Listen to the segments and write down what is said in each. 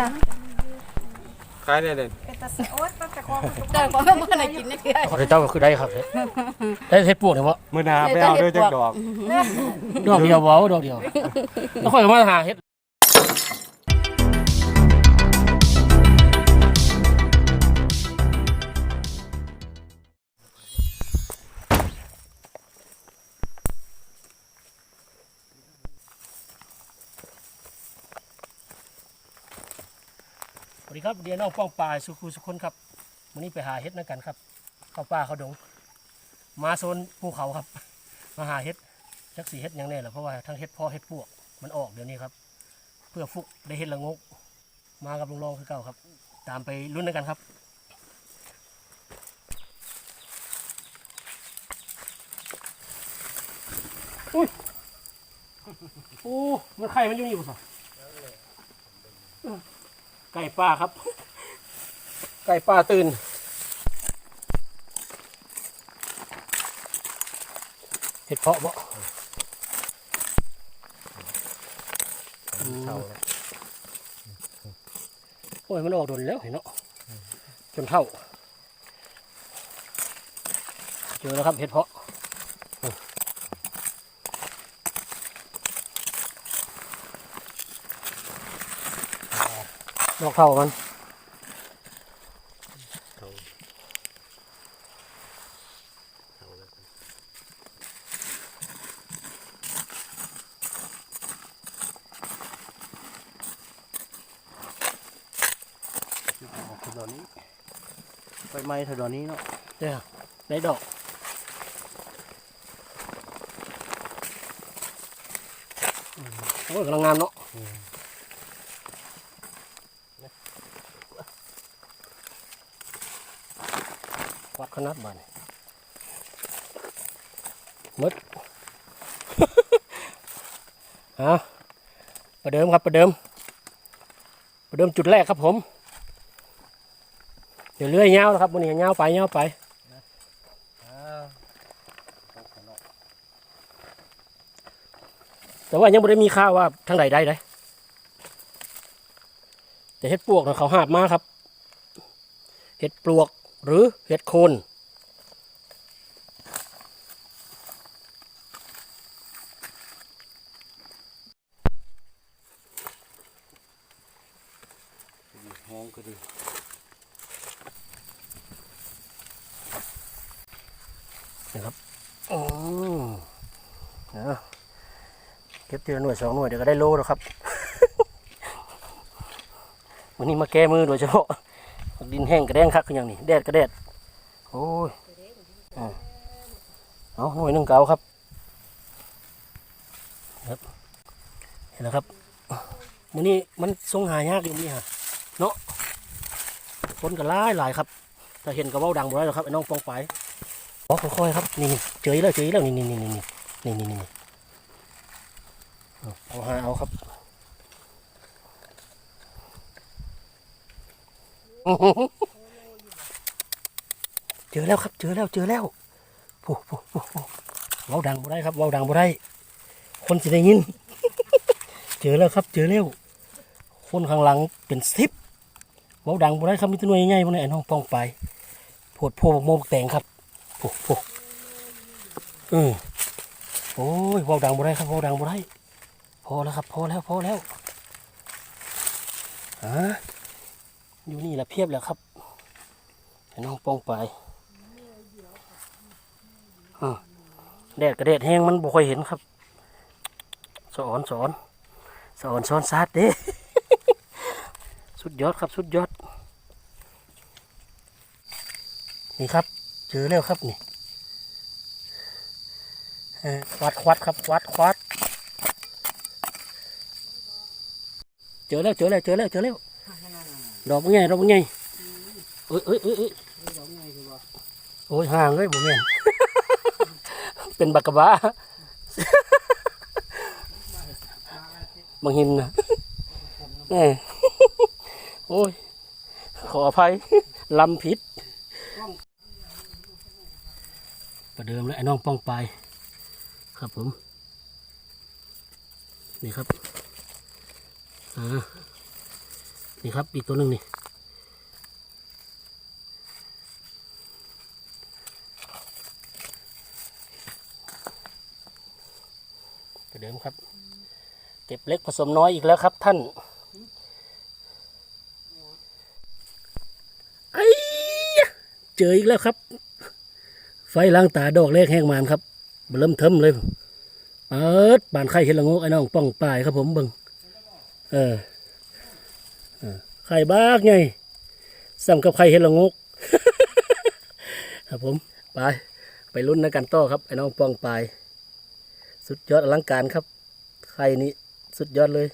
ล่ะขายได้เด่นเป็นตาเสียโอ๊ตตั้งแต่ของเจ้าของมันได้กินนี่คือขอเจ้าก็คือได้ครับได้เฮ็ดปวกเนี่ยบ่มื้อหนาไปเอาด้วยจักดอกดอกเดียวเว้าดอกเดียวแล้วค่อยมาหาเฮ็ด ดีครับเดียน้องป้องปลายสุขุสุคนครับวันนี้ไปหาเฮ็ดนั่นกันครับ เข้าป่าเข้าดง มาโซนภูเขาครับ มาหาเฮ็ดจักสีเฮ็ดยังแน่แหละเพราะว่าทั้งเฮ็ดพ่อเฮ็ดพวกมันออกเดี๋ยวนี้ครับ เพื่อฟุกได้เฮ็ดละงก มากับลุงรองคือเก่าครับ ตามไปลุ้นด้วยกันครับอุ้ยโอ้มันไข่มันอยู่นี่บ่ส ไก่ป่าครับ ไก่ป่าตื่น เห็ดเพาะบ่โอ้ยมันออกโดนแล้วเห็นเนาะจนเท่า เจอแล้วครับเห็ดเพาะ ดอกเท่ามันถนนนี้ไฟไม้ถนนนี้เนาะเนี่ยได้ดอกโอ้ยกำลังงามเนาะวัดข นาดบ้านมดฮะประเดิมครับประเดิม ประเดิมจุดแรกครับผม เดี๋ยวเลื่อยเงาครับวันนี้เงาไปเงาไปแต่ว่ายังไม่ได้มีข่าวว่าทางใดได้เลยแต่เห็ดปวกเขาหาบมาครับ เห็ดปลวกหรือเห็ดโคนีละหน่วยสองหน่วยเดี๋ยวก็ได้โลแล้วครับ วันนี้มาแก้มือโดยเฉพาะ ดินแห้งกระแดงคักคืออย่างนี้แดดกระแดด โอ้ยเอาหน่วยหนึ่งเก่าครับ ครับ เห็นแล้วครับวันนี้มันทรงหายากอยู่นี่ฮะเนาะคนก็หลายหลายครับถ้าเห็นกระเบ้าดังบ่ได้หรอกครับไอ้น้องฟองไฟอ๋อค่อยๆครับ นี่เจอแล้วเจอแล้วนี่นี่นี่นี่นี่นี่นี่ เอาเอาหาเอาครับเจอแล้วครับ เจอแล้วเจอแล้วโอ้โหโอ้โหเว้าดังบ่ได้ครับเว้าดังบ่ได้ คนจะได้ยิน เจอแล้วครับ เจอแล้วคนข้างหลังเป็นสิบเว้าดังบ่ได้ครับมีตัวหน่วยใหญ่ๆบ่ได้ไอ้น้องป้องไปโพดโพกโมกแตงครับโอ้โหเออโอ้ยเว้าดังบ่ได้ครับเว้าดังบ่ได้ อแล้วครับ พอแล้วพอแล้วฮะอยู่นี่แหละเพียบแล้วครับให้น้องป้องไปอแดดกระเด็ดแห้งมันบ่ค่อยเห็นครับ สอนสอนสอนสอนซาดเด้สุดยอดครับสุดยอด นี่ครับเจอแล้วครับนี่ควัดควัดครับควัดควัด เจอแล้วเจอแล้วเจอแล้วเจอแล้วดอกมันใหญ่ดอกมันใหญ่เอ้ยเอ้ยเอ้ยเอ้ยโอ้ยห่างเลยผมเห็นเป็นบักกะบาบางหินนะแหม่โอ้ย ขออภัยลำผิดประเดิมแล้วไอ้น้องป้องไป ครับผม นี่ครับ นี่ครับอีกตัวหนึ่งนี่กระเดิมครับ เก็บเล็กผสมน้อยอีกแล้วครับท่านไอ้ยเจออีกแล้วครับ ไฟล้างตาดอกแรกแห้งมานครับเริ่มเทิมเลยเปิดบานไข่เห็นละงกไอ้น้องป้องปลายครับผมเบิ่ง เออเออไข่บ้ากไงซ้ำกับไข่เห็นละโงก ครับผม ไป ไปลุ้นนะกันต่อครับไอ้น้องป้องปลายสุดยอดอลังการครับ ไข่นี้สุดยอดเลย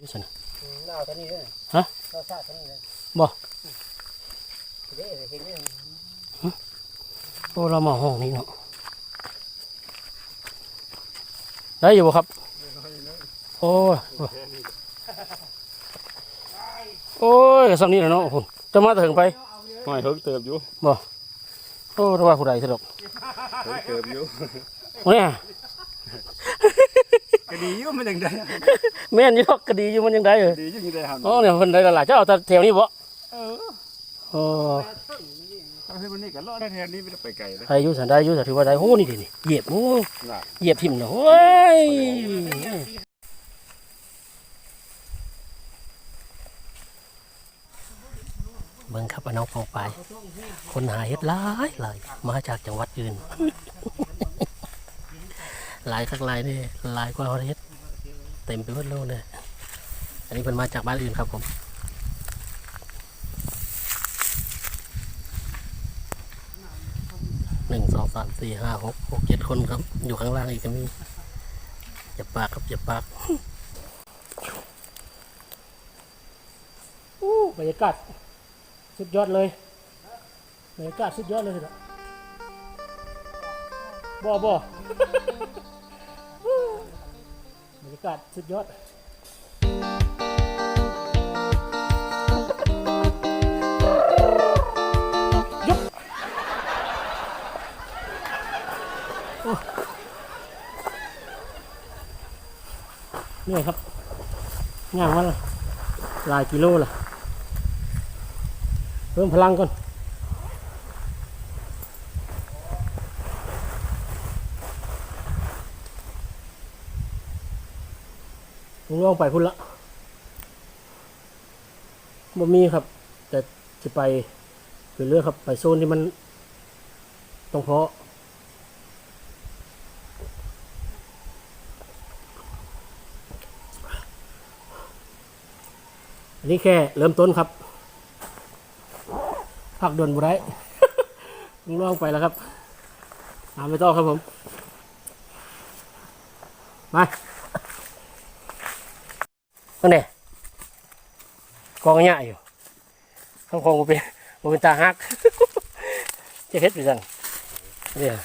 ยี่สินะลาวท่านี้เลยฮะลาวซาท่านี้เลยบ่เด้เห็นเนี่ย โอ้เรามาห้องนี้เนาะได้อยู่บ่ครับ โอ้ยโอ้ยสำนี้แหละเนาะคุณจะมาถึงไปไม่เฮิกเติบอยู่โอ้ระว่าผู้ใดสะดอกเฮิกเติบอยู่โอ้เนี่ยก็ดีอยู่มันยังได้แม่นอยี่ดอกก็ดีอยู่มันยังได้เออดียังได้หันโอ้เนี่ยเพิ่นได้ละหลายเจ้าเอาแต่แถวนี้บ่เออ โอ้เอาให้มันนี่กันรอดได้แทนนี้ไม่ได้ไปไกลเลยใครอยู่สันได้อยู่แต่ถือว่าได้โอ้นี่ดินี่เหยียบโอ้เหยียบทิ่มเนาะโอ้ยเบิ่งครับอน้องปองไป คนหาเฮ็ดหลายหลายมาจากจังหวัดอื่น หลายคักหลายนี่หลายกว่าเฮ็ดเต็มไปหมดโลกเลยอันนี้เพิ่นมาจากบ้านอื่นครับผมหนึ่ง สามสี่ห้าหกหกเจ็ดคนครับ อยู่ข้างล่างอีกก็มีอย่าปากครับอย่าปากอู้บรรยากาศสุดยอดเลยบรรยากาศสุดยอดเลยนะบ่บ่บรรยากาศสุดยอด เหนื่อยครับย่างมาละหลายกิโลละเพิ่มพลังก่อนลงลองไปพุ่นละบ่มีครับ แต่จะไปคือเรื่องครับ ไปโซนที่มันต้องเพาะ อันนี้แค่เริ่มต้นครับพักดนบุไรลุงลองไปแล้วครับตามไปต่อครับผม มานั่นเองกองหญ้าอยู่ข้างคงมันเป็นมันเป็นตาฮักจะเฮ็ดไปจังเนี่ย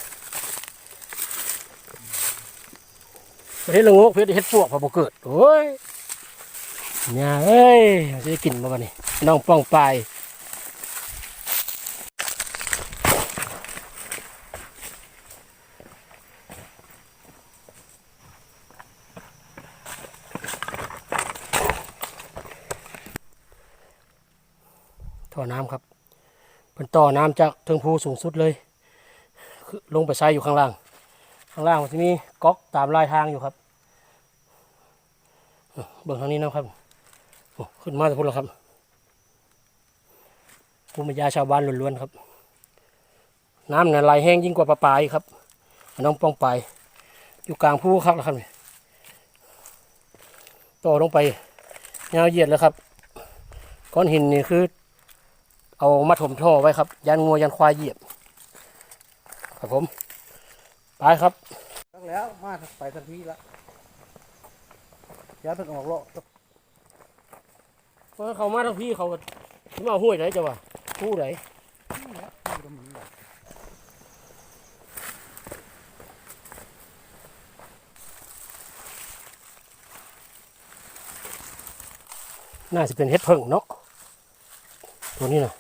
เฮ็ดละงกเฮ็ดเฮ็ดปวกพอบ่เกิดโอ้ย เนี่ยเอ้ยจะได้กินมาบัดนี้น้องป้องปลายท่อน้ำครับเป็นต่อน้ำจากเทิงภูสูงสุดเลยลงไปใส่อยู่ข้างล่าง ข้างล่างมันจะมีก๊อกตามลายทางอยู่ครับเออเบิ่งทางนี้นะครับ ขึ้นมาจะพูดแล้วครับภูมิปัญญาชาวบ้านล้วนๆครับ น้ำเนี่ยไหลแห้งยิ่งกว่าปลาปลายครับน้องป้องไป อยู่กลางภูครับแล้วครับต่อลงไปยาวเหยียดแล้วครับ ก้อนหินนี่คือ เอามาถมท่อไว้ครับ ยันงัวยันควายเหยียบ ครับผม ไปครับตั้งแล้วมาไปทันทีละยาเพิ่งออกเลาะ ราเขามาทั้งพี่เขาที่มาห้วยไหนจ้ะวะผู้ไหนน่าจะเป็นเห็ดเพิ่งเนาะตัวนี้นะ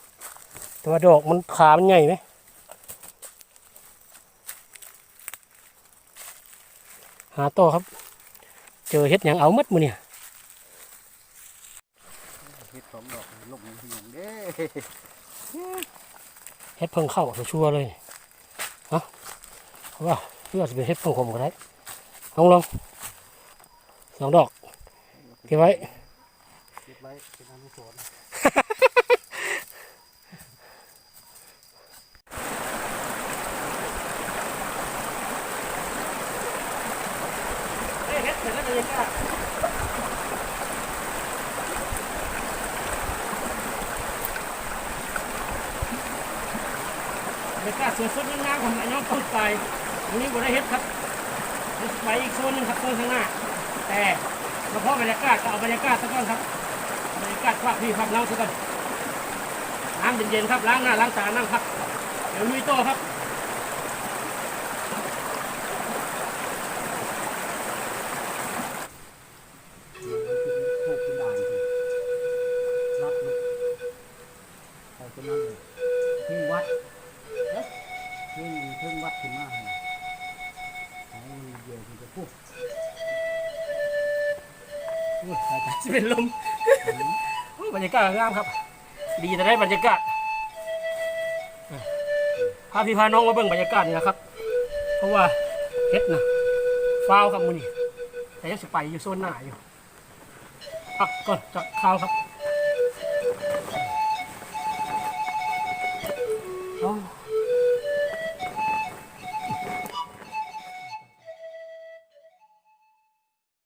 แต่ว่าดอกมันขามันใหญ่ไหมหาต่อครับ เจอเห็ดอย่างเอามัดมือเนี่ย สองดอกลงอย่างเด้เฮ็ดเพิ่งเข้าชัวร์เลยฮะเพราะว่าเพื่อจะเป็นเฮ็ดเพิ่งผมก็ได้ลองลองสองดอกเก็บไว้เก็บไว้เป็นอนุสรณ์ เฮ็ดเสร็จแล้วจะยังไง บรรยากาสวยๆงามๆของน้องพูดไปวันนี้ผมได้เฮ็ดครับไปอีกโซนหนึงครับโซนข้างหน้า แต่เฉพาะบรรยากาศก็เอาบรรยากาศซะก่อนครับบรรยากาศภาคพี่ภาคน้องซะก่อนน้ำเย็นๆครับล้างหน้าล้างตานั่งพักเดี๋ยวลุยโต้ครับ เป็นลมบรรยากาศงามครับ ดีแต่ได้บรรยากาศพาพี่พาน้องมาเบิ่งบรรยากาศนี่นะครับ เพราะว่าเฮ็ดนะฟ้าวครับมูนี่แต่ยังสิไปอยู่โซนหน้าอยู่พักก่อนจะข้าวครับ